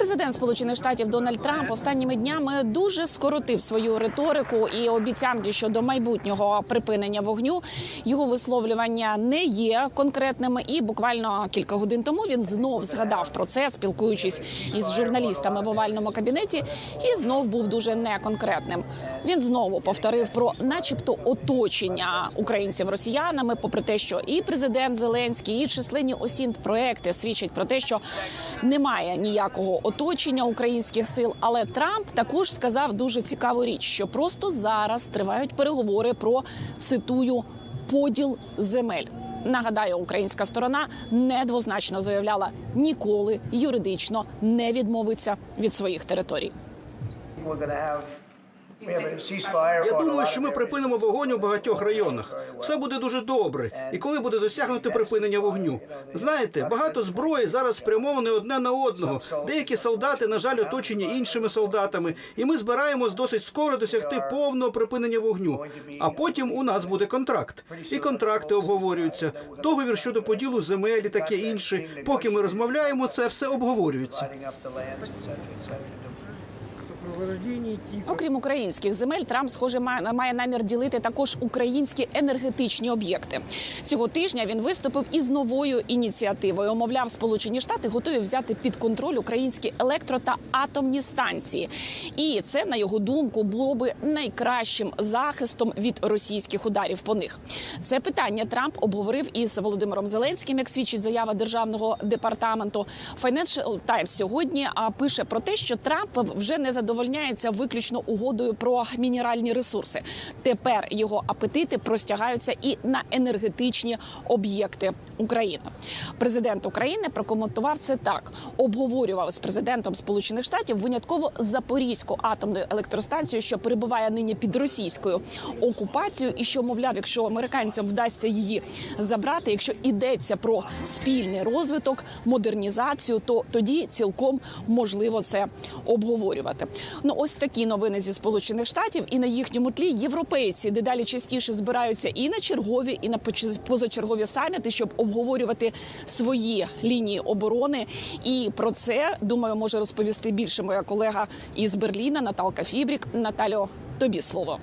Президент Сполучених Штатів Дональд Трамп останніми днями дуже скоротив свою риторику і обіцянки щодо майбутнього припинення вогню. Його висловлювання не є конкретними, і буквально кілька годин тому він знов згадав про це, спілкуючись із журналістами в овальному кабінеті, і знов був дуже неконкретним. Він знову повторив про, начебто, оточення українців росіянами, попри те, що і президент Зеленський, і численні осінт проекти свідчать про те, що немає ніякого оточення українських сил. Але Трамп також сказав дуже цікаву річ, що просто зараз тривають переговори про цитую поділ земель. Нагадаю, українська сторона недвозначно заявляла ніколи юридично не відмовиться від своїх територій. Я думаю, що ми припинимо вогонь у багатьох районах. Все буде дуже добре. І коли буде досягнуто припинення вогню, знаєте, багато зброї зараз спрямоване одне на одного. Деякі солдати, на жаль, оточені іншими солдатами, і ми збираємось досить скоро досягти повного припинення вогню. А потім у нас буде контракт. І контракти обговорюються. Договір щодо поділу земель і таке інше. Поки ми розмовляємо, це все обговорюється. Окрім українських земель, Трамп, схоже, має, намір ділити також українські енергетичні об'єкти. Цього тижня він виступив із новою ініціативою. Мовляв, Сполучені Штати готові взяти під контроль українські електро та атомні станції. І це, на його думку, було би найкращим захистом від російських ударів по них. Це питання Трамп обговорив із Володимиром Зеленським, як свідчить заява державного департаменту. Financial Times сьогодні пише про те, що Трамп вже не задовольняється виключно угодою про мінеральні ресурси. Тепер його апетити простягаються і на енергетичні об'єкти України. Президент України прокоментував це так: обговорював з президентом Сполучених Штатів винятково Запорізьку атомну електростанцію, що перебуває нині під російською окупацією, і що мовляв, якщо американцям вдасться її забрати, якщо йдеться про спільний розвиток, модернізацію, то тоді цілком можливо це обговорювати. Ну ось такі новини зі сполучених штатів, і на їхньому тлі європейці дедалі частіше збираються і на чергові, і на позачергові саміти, щоб обговорювати свої лінії оборони. І про це думаю може розповісти більше моя колега із Берліна Наталка Фібрік. Наталю, тобі слово.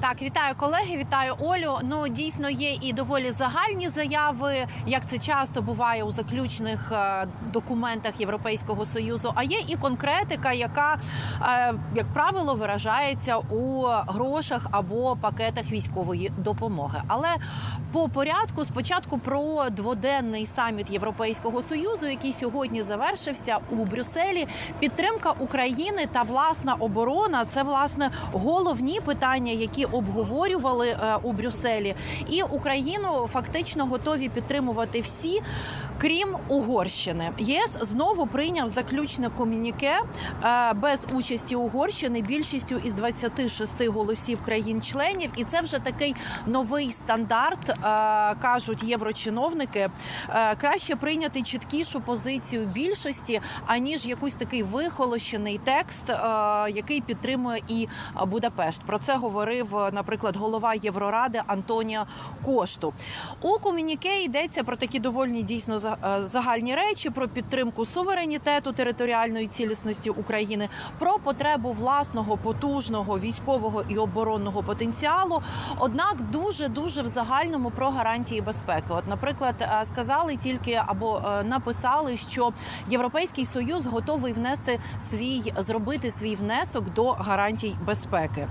Так, вітаю колеги, вітаю Олю. Ну дійсно є і доволі загальні заяви, як це часто буває у заключних е, документах Європейського союзу. А є і конкретика, яка, е, як правило, виражається у грошах або пакетах військової допомоги. Але по порядку спочатку про дводенний саміт Європейського союзу, який сьогодні завершився у Брюсселі. Підтримка України та власна оборона це власне головні питання, які обговорювали е, у Брюсселі. І Україну фактично готові підтримувати всі. Крім Угорщини, ЄС знову прийняв заключне комюніке е, без участі Угорщини більшістю із 26 голосів країн-членів, і це вже такий новий стандарт, е, кажуть єврочиновники. Е, Краще прийняти чіткішу позицію більшості, аніж якийсь такий вихолощений текст, який підтримує і Будапешт. Про це говорив, наприклад, голова Євроради Антоніо Кошту. У комюніке йдеться про такі доволі дійсно за- загальні речі: про підтримку суверенітету територіальної цілісності України, про потребу власного потужного військового і оборонного потенціалу. Однак дуже дуже в загальному про гарантії безпеки. От, наприклад, е, сказали тільки або е, написали, що Європейський союз готовий внести свій зробити свій внесок до гарантій безпеки.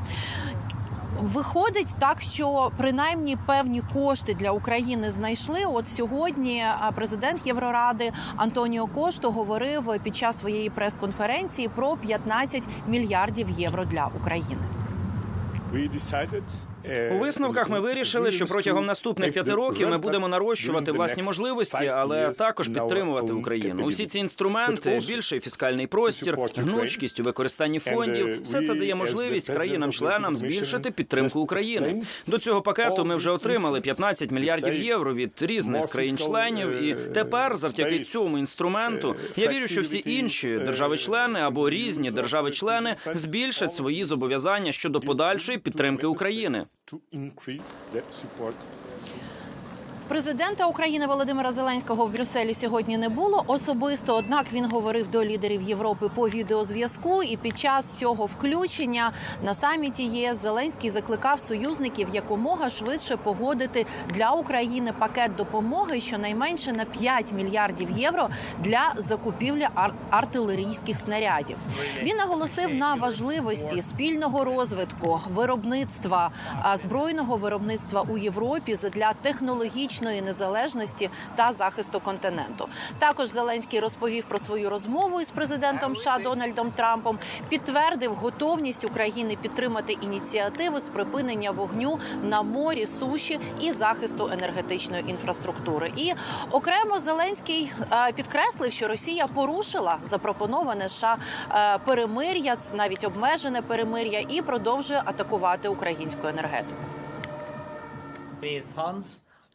Виходить так, що принаймні певні кошти для України знайшли. От сьогодні президент Євроради Антоніо Кошто говорив під час своєї прес-конференції про 15 мільярдів євро для України. У висновках ми вирішили, що протягом наступних п'яти років ми будемо нарощувати власні можливості, але також підтримувати Україну. Усі ці інструменти, більший фіскальний простір, гнучкість у використанні фондів, все це дає можливість країнам-членам збільшити підтримку України. До цього пакету ми вже отримали 15 мільярдів євро від різних країн-членів. І тепер, завдяки цьому інструменту, я вірю, що всі інші держави-члени або різні держави-члени збільшать свої зобов'язання щодо подальшої підтримки України. to increase the support Президента України Володимира Зеленського в Брюсселі сьогодні не було особисто. Однак він говорив до лідерів Європи по відеозв'язку. І під час цього включення на саміті ЄС Зеленський закликав союзників якомога швидше погодити для України пакет допомоги щонайменше на 5 мільярдів євро для закупівлі ар- артилерійських снарядів. Він наголосив на важливості спільного розвитку виробництва збройного виробництва у Європі для технологічної незалежності та захисту континенту. Також Зеленський розповів про свою розмову із президентом США Дональдом Трампом, підтвердив готовність України підтримати ініціативи з припинення вогню на морі, суші і захисту енергетичної інфраструктури. І окремо Зеленський е, підкреслив, що Росія порушила запропоноване США е, перемир'я, навіть обмежене перемир'я, і продовжує атакувати українську енергетику.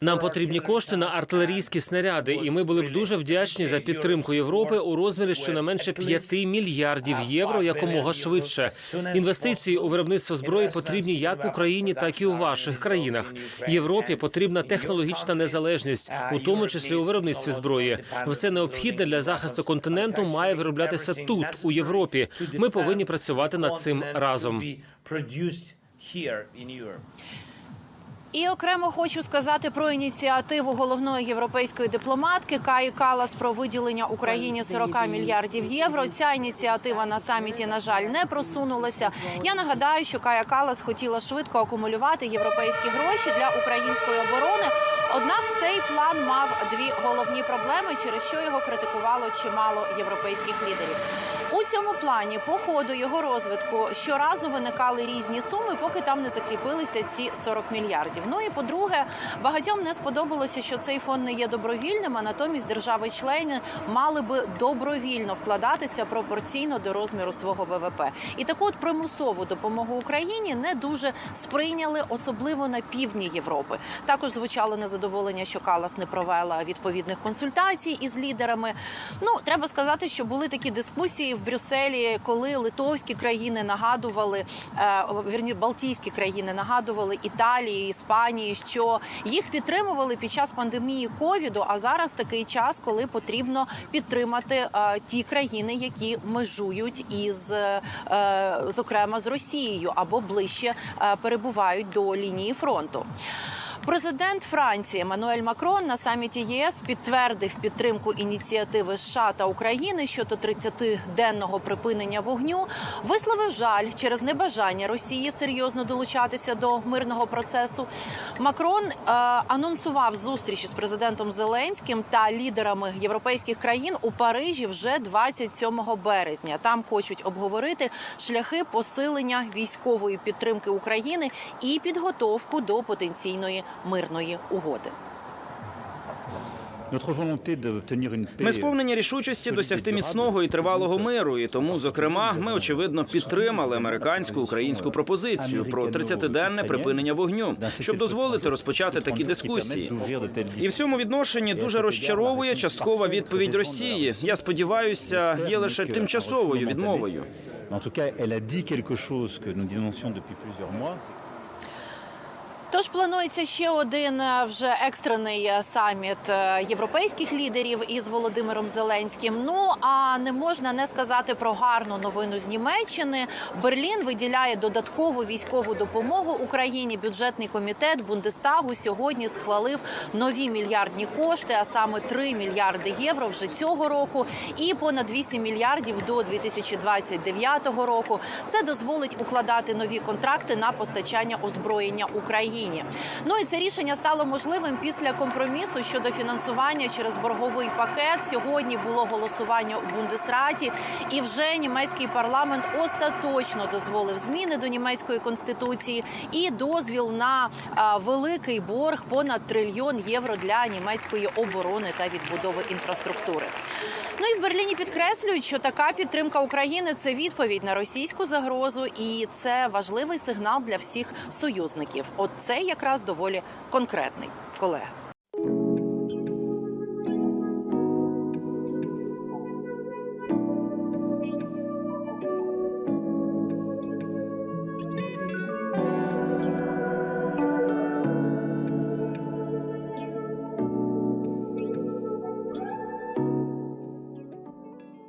Нам потрібні кошти на артилерійські снаряди, і ми були б дуже вдячні за підтримку Європи у розмірі щонайменше 5 мільярдів євро якомога швидше. Інвестиції у виробництво зброї потрібні як в Україні, так і у ваших країнах. Європі потрібна технологічна незалежність, у тому числі у виробництві зброї. Все необхідне для захисту континенту має вироблятися тут, у Європі. Ми повинні працювати над цим разом. І окремо хочу сказати про ініціативу головної європейської дипломатки Каї Калас про виділення Україні 40 мільярдів євро. Ця ініціатива на саміті, на жаль, не просунулася. Я нагадаю, що Кая Калас хотіла швидко акумулювати європейські гроші для української оборони. Однак цей план мав дві головні проблеми, через що його критикувало чимало європейських лідерів. У цьому плані по ходу його розвитку щоразу виникали різні суми, поки там не закріпилися ці 40 мільярдів. Ну і по-друге, багатьом не сподобалося, що цей фонд не є добровільним, а натомість держави-члени мали би добровільно вкладатися пропорційно до розміру свого ВВП. І таку от примусову допомогу Україні не дуже сприйняли, особливо на півдні Європи. Також звучало незадоволення, що Калас не провела відповідних консультацій із лідерами. Ну треба сказати, що були такі дискусії в Брюсселі, коли литовські країни нагадували е, вірні Балтійські країни нагадували Італії, Іспанії, що їх підтримували під час пандемії ковіду. А зараз такий час, коли потрібно підтримати е, ті країни, які межують із е, зокрема з Росією або ближче е, перебувають до лінії фронту. Президент Франції Еммануель Макрон на саміті ЄС підтвердив підтримку ініціативи США та України щодо 30-денного припинення вогню. Висловив жаль через небажання Росії серйозно долучатися до мирного процесу. Макрон е, анонсував зустріч із президентом Зеленським та лідерами європейських країн у Парижі вже 27 березня. Там хочуть обговорити шляхи посилення військової підтримки України і підготовку до потенційної мирної угоди. Ми сповнені рішучості досягти міцного і тривалого миру, і тому, зокрема, ми очевидно підтримали американську українську пропозицію про 30-денне припинення вогню, щоб дозволити розпочати такі дискусії. І в цьому відношенні дуже розчаровує часткова відповідь Росії. Я сподіваюся, є лише тимчасовою відмовою. Тож планується ще один е, вже екстрений е, саміт е, європейських лідерів із Володимиром Зеленським. Ну а не можна не сказати про гарну новину з Німеччини. Берлін виділяє додаткову військову допомогу Україні. Бюджетний комітет Бундестагу сьогодні схвалив нові мільярдні кошти, а саме 3 мільярди євро вже цього року, і понад 8 мільярдів до 2029 року. Це дозволить укладати нові контракти на постачання озброєння Україні. Ну і це рішення стало можливим після компромісу щодо фінансування через борговий пакет. Сьогодні було голосування у Бундесраті, і вже німецький парламент остаточно дозволив зміни до німецької конституції і дозвіл на великий борг понад трильйон євро для німецької оборони та відбудови інфраструктури. Ну і в Берліні підкреслюють, що така підтримка України це відповідь на російську загрозу, і це важливий сигнал для всіх союзників. От це якраз доволі конкретний колега.